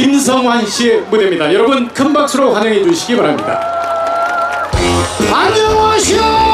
김성환 씨의 무대입니다. 여러분 큰 박수로 환영해 주시기 바랍니다. 안녕하시오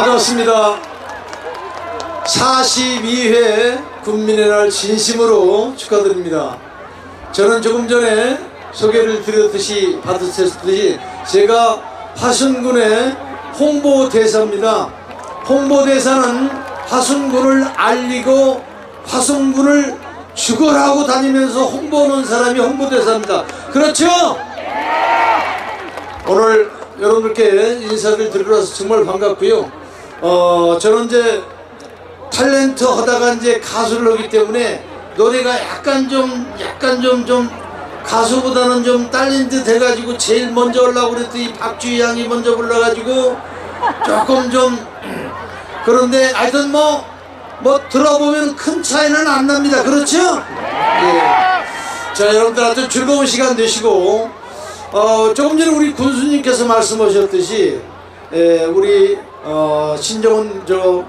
반갑습니다. 42회 국민의 날 진심으로 축하드립니다. 저는 조금 전에 소개를 드렸듯이 받으셨듯이 제가 화순군의 홍보대사입니다. 홍보대사는 화순군을 알리고 화순군을 죽어라고 다니면서 홍보하는 사람이 홍보대사입니다. 그렇죠? 오늘 여러분들께 인사를 드리러 와서 정말 반갑고요. 어, 저는 이제 탤런트 하다가 이제 가수를 하기 때문에 노래가 약간 좀 약간 좀좀 가수보다는 좀 딸린 듯 해가지고 제일 먼저 올라고 그랬더니 박주희 양이 먼저 불러가지고 조금 좀 그런데 하여튼 뭐, 뭐 들어보면 큰 차이는 안 납니다. 그렇죠? 예. 자, 여러분들 하여튼 즐거운 시간 되시고 어, 조금 전에 우리 군수님께서 말씀하셨듯이 에, 우리 어, 신정훈 저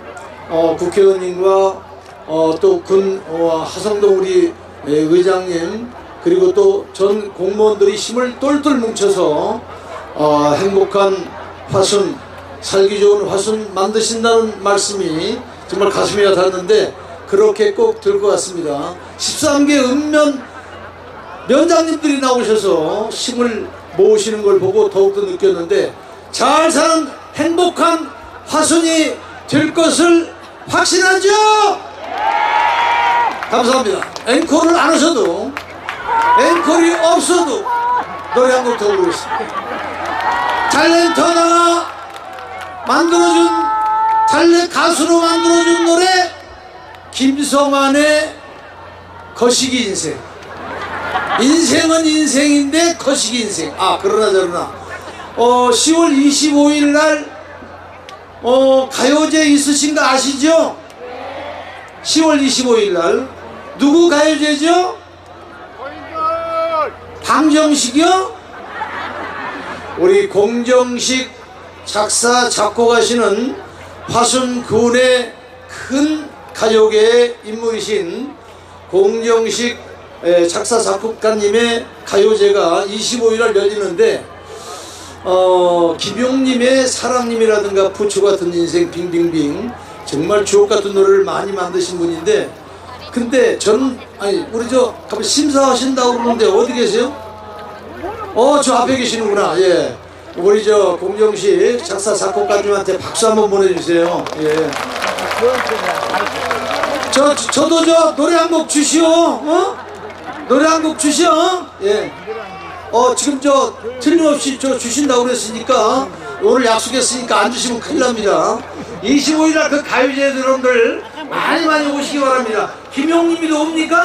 어, 국회의원님과 어, 또군 어, 하성동 우리 에, 의장님 그리고 또 전 공무원들이 힘을 똘똘 뭉쳐서 어, 행복한 화순 살기 좋은 화순 만드신다는 말씀이 정말 가슴에 와닿는데 그렇게 꼭 될 것 같습니다. 13개 읍면 면장님들이 나오셔서 힘을 모으시는 걸 보고 더욱더 느꼈는데 잘 사는 행복한 화순이 될 것을 확신하죠? 감사합니다. 앵콜을 안 하셔도 앵콜이 없어도 노래 한 곡 더 부르겠습니다. 탤런트 하나가 만들어준 탤런트 가수로 만들어준 노래 김성환의 거시기 인생. 인생은 인생인데 거시기 인생. 아 그러나 저러나. 어 10월 25일 날 어, 가요제 있으신가 아시죠? 10월 25일 날 누구 가요제죠? 방정식이요? 우리 공정식 작사 작곡하시는 화순군의 큰 가요계의 인물이신 공정식 에, 작사 작곡가님의 가요제가 25일 날 열리는데 어, 김용님의 사랑님이라든가 부추 같은 인생 빙빙빙 정말 주옥 같은 노래를 많이 만드신 분인데 근데 저는 아니 우리 저 심사하신다고 그러는데 어디 계세요? 어 저 앞에 계시는구나 예 우리 저 공정식 작사 작곡가님한테 박수 한번 보내주세요 예. 저 저도 저 노래 한 곡 주시오 어? 노래 한 곡 주시오 예. 어 지금 저 틀림없이 저 주신다고 그랬으니까 오늘 약속했으니까 안 주시면 큰일 납니다. 25일 날 그 가요제 여러분들 많이 많이 오시기 바랍니다. 김용님이도 옵니까?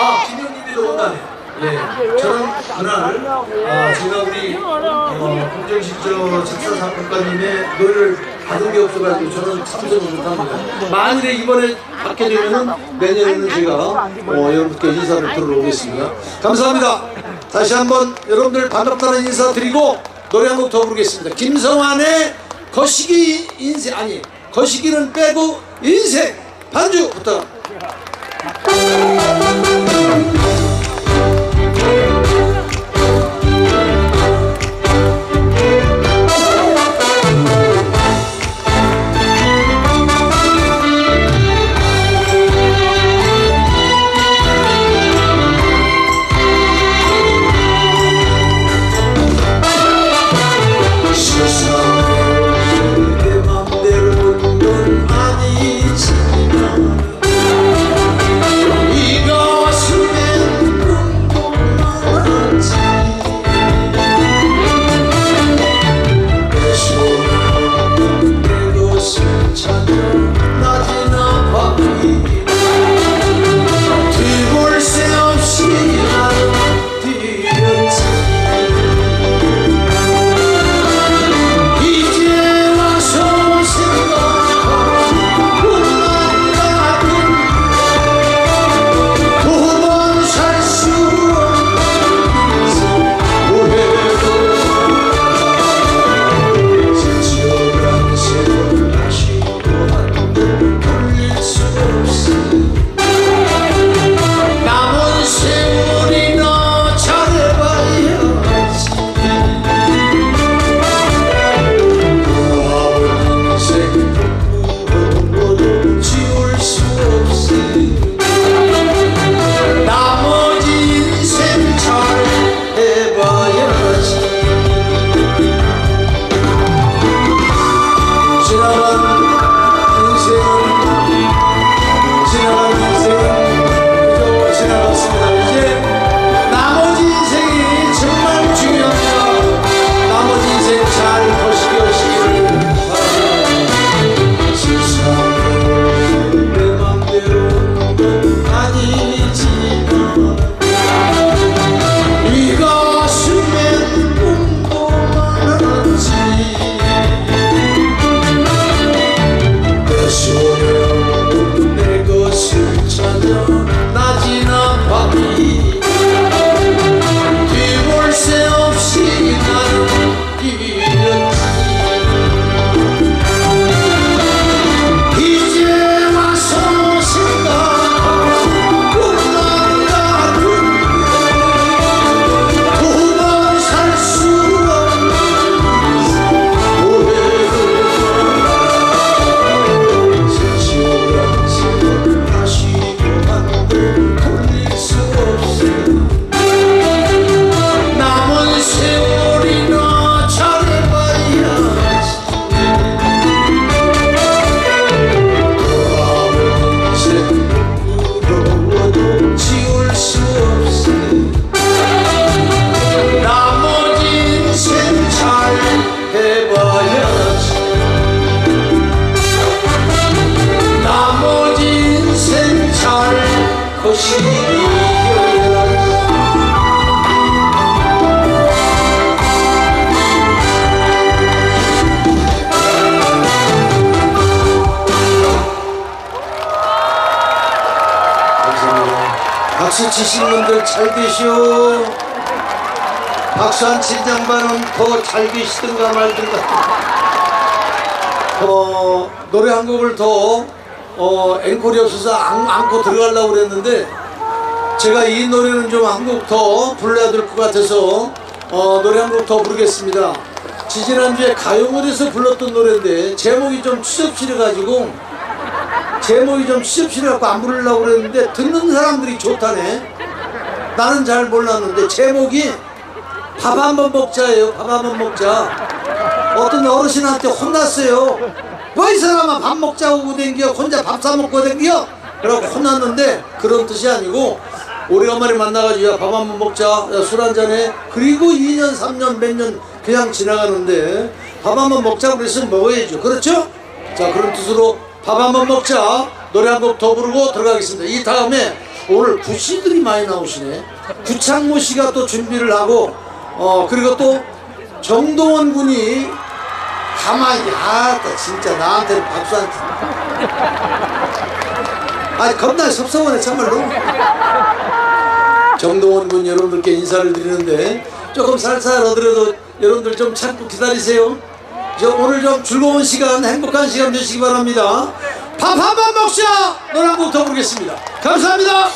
아 김용님이도 온다네 예. 저는 그날 아 제가 우리 어, 공정식 저 작사 작곡가님의 노래를 받은 게 없어가지고 저는 참석을 못합니다. 만일에 이번에 받게 되면은 내년에는 제가 어, 여러분께 인사를 들어오겠습니다. 감사합니다 다시 한번 여러분들 반갑다는 인사 드리고 노래 한 곡 더 부르겠습니다. 김성환의 거시기 인생 아니 거시기는 빼고 인생 반주 부탁합니다. 박수 치신 분들 잘 계시오. 박수 안친 양반은 더 잘 계시든가 말든가. 어, 노래 한 곡을 더 어, 앵콜이 없어서 안, 안고 들어가려고 그랬는데 제가 이 노래는 좀 한 곡 더 불러야 될 것 같아서 어, 노래 한 곡 더 부르겠습니다. 지지난주에 가요문에서 불렀던 노래인데 제목이 좀 추접스레가지고 제목이 좀 추접스레갖고 안 부르려고 그랬는데 듣는 사람들이 좋다네. 나는 잘 몰랐는데 제목이 밥 한 번 먹자예요. 밥 한 번 먹자. 어떤 어르신한테 혼났어요. 뭐이 사람아 밥 먹자고 댕겨 혼자 밥 사 먹고 댕겨? 그러고 혼났는데 그런 뜻이 아니고 오래간만에 만나가지고 야밥한 번 먹자 술 한잔해. 그리고 2년 3년 몇 년 그냥 지나가는데 밥 한 번 먹자고 그랬으면 먹어야죠. 그렇죠? 자 그런 뜻으로 밥 한 번 먹자. 노래 한 곡 더 부르고 들어가겠습니다. 이 다음에 오늘 구씨들이 많이 나오시네. 구창모 씨가 또 준비를 하고 어 그리고 또 정동원 군이 가만히 아따 진짜 나한테 박수 안 치. 아 겁나 섭섭하네 참말로. 정동원 군 여러분들께 인사를 드리는데 조금 살살 어드려도 여러분들 좀 참고 기다리세요. 저 오늘 좀 즐거운 시간 행복한 시간 되시기 바랍니다. 밥 한 번 먹자! 노래 한곡더 부르겠습니다. 감사합니다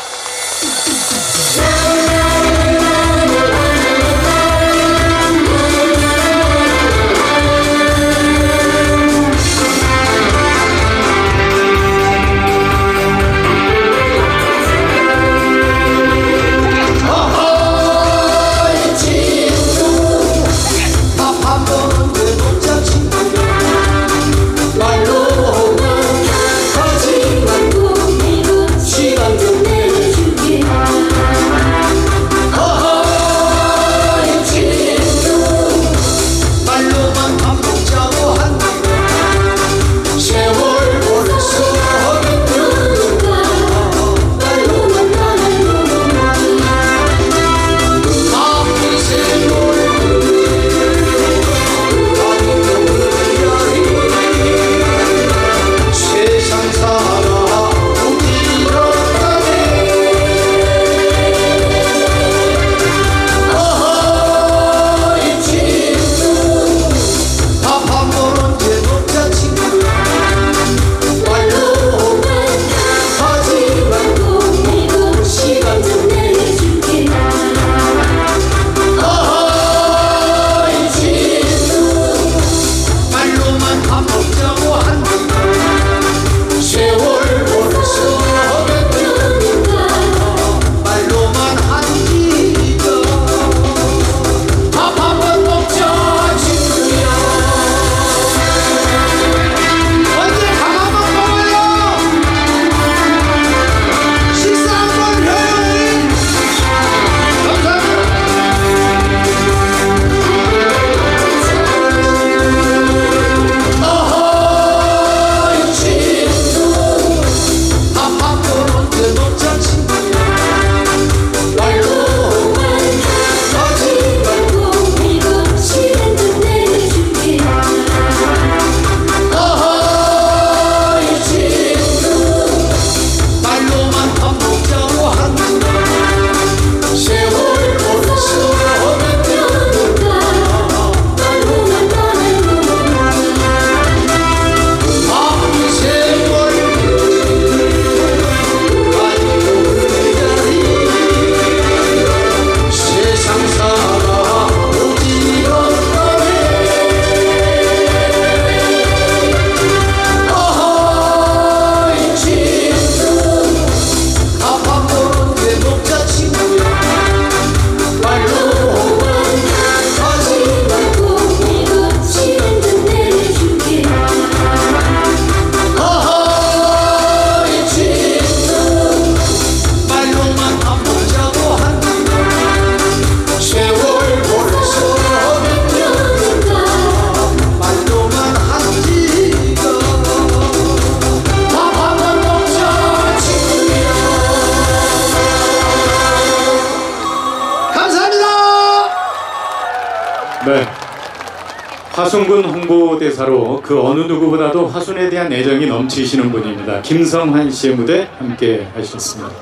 화순군 홍보대사로 그 어느 누구보다도 화순에 대한 애정이 넘치시는 분입니다. 김성환 씨의 무대 함께 하셨습니다.